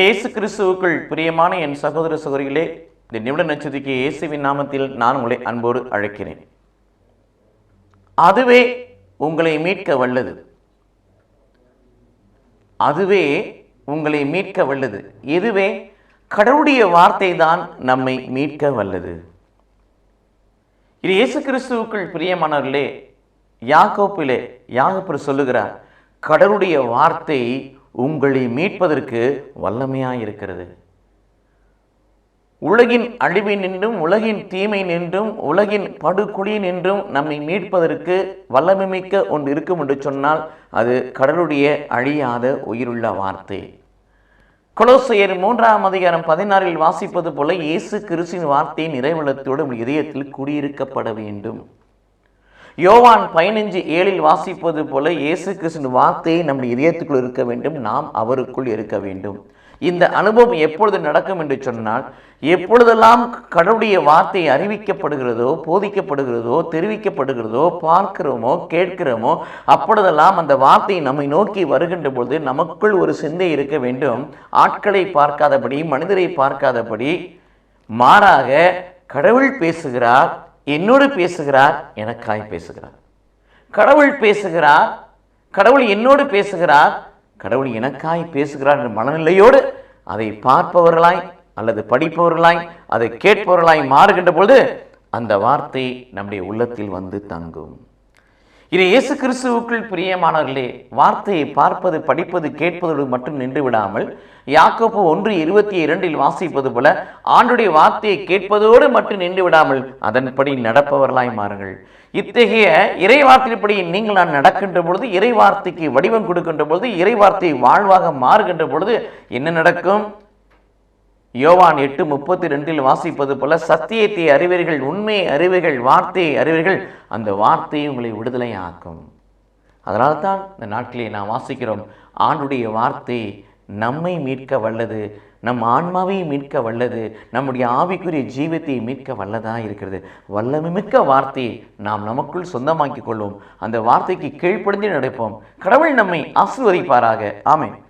இயேசு கிறிஸ்துவுக்குள் பிரியமான என் சகோதர சகோதரிகளே இந்த நிமிட நட்சத்திரிக்கு இயேசுவின் நாமத்தில் நான் உங்களை அன்போடு அழைக்கிறேன். அதுவே உங்களை மீட்க வல்லது. அதுவே உங்களை மீட்க வல்லது. இதுவே கடவுளுடைய வார்த்தை தான் நம்மை மீட்க வல்லது. இது இயேசு கிறிஸ்துவுக்குள் பிரியமானவர்களே யாக்கோப்பிலே யாகப்பர் சொல்லுகிறார் கடவுளுடைய வார்த்தை உங்களை மீட்பதற்கு வல்லமையாக இருக்கிறது உலகின் அழிவை நின்றும் உலகின் தீமை நின்றும் உலகின் படுகொலி நின்றும் நம்மை மீட்பதற்கு வல்லமை மிக்க ஒன்று இருக்கும் என்று சொன்னால் அது கடலுடைய அழியாத உயிருள்ள வார்த்தை. கொலோசையர் மூன்றாம் அதிகாரம் பதினாறில் வாசிப்பது போல இயேசு கிறிஸ்தின் வார்த்தை நிறைவளத்தோடு இதயத்தில் குடியிருக்கப்பட வேண்டும். யோவான் பதினஞ்சு ஏழில் வாசிப்பது போல இயேசு கிருஷ்ணன் வார்த்தையை நம்முடைய இதயத்துக்குள் இருக்க வேண்டும் நாம் அவருக்குள் இருக்க வேண்டும். இந்த அனுபவம் எப்பொழுது நடக்கும் என்று சொன்னால் எப்பொழுதெல்லாம் கடவுளுடைய வார்த்தை அறிவிக்கப்படுகிறதோ போதிக்கப்படுகிறதோ தெரிவிக்கப்படுகிறதோ பார்க்கிறோமோ கேட்கிறோமோ அப்பொழுதெல்லாம் அந்த வார்த்தை நம்மை நோக்கி வருகின்ற பொழுது நமக்குள் ஒரு சிந்தை இருக்க வேண்டும். ஆட்களை பார்க்காதபடி மனிதரை பார்க்காதபடி மாறாக கடவுள் பேசுகிறார் என்னோடு பேசுகிறார் எனக்காய் பேசுகிறார். கடவுள் பேசுகிறார் கடவுள் என்னோடு பேசுகிறார் கடவுள் எனக்காய் பேசுகிறார் என்ற மனநிலையோடு அதை பார்ப்பவர்களாய் அல்லது படிப்பவர்களாய் அதை கேட்பவர்களாய் மாறுகின்ற பொழுது அந்த வார்த்தை நம்முடைய உள்ளத்தில் வந்து தங்கும். இது இயேசு கிறிஸ்துவுக்குள் பிரியமானவர்களே வார்த்தையை பார்ப்பது படிப்பது கேட்பதோடு மட்டும் நின்று விடாமல் யாக்கோப்பு ஒன்று இருபத்தி இரண்டில் வாசிப்பது போல ஆண்டுடைய வார்த்தையை கேட்பதோடு மட்டும் நின்று விடாமல் அதன்படி நடப்பவர்களாய் மாறுங்கள். இத்தகைய இறைவார்த்தைப்படி நீங்கள் நான் நடக்கின்ற பொழுது இறை வார்த்தைக்கு வடிவம் கொடுக்கின்ற பொழுது இறை வார்த்தை வாழ்வாக மாறுகின்ற பொழுது என்ன நடக்கும்? யோவான் எட்டு முப்பத்தி ரெண்டில் வாசிப்பது போல சத்தியத்தை அறிவீர்கள் உண்மையை அறிவீர்கள் வார்த்தையை அறிவீர்கள் அந்த வார்த்தையை உங்களை விடுதலை ஆக்கும் அதனால தான் இந்த நாட்களிலே நாம் வாசிக்கிறோம் ஆண்டுடைய வார்த்தை நம்மை மீட்க வல்லது நம் ஆன்மாவை மீட்க வல்லது நம்முடைய ஆவிக்குரிய ஜீவத்தை மீட்க வல்லதாக இருக்கிறது. வல்லமை மிக்க வார்த்தையை நாம் நமக்குள் சொந்தமாக்கிக் கொள்வோம். அந்த வார்த்தைக்கு கீழ்ப்படிந்து நடப்போம். கடவுள் நம்மை ஆசிர்வதிப்பாராக. ஆமை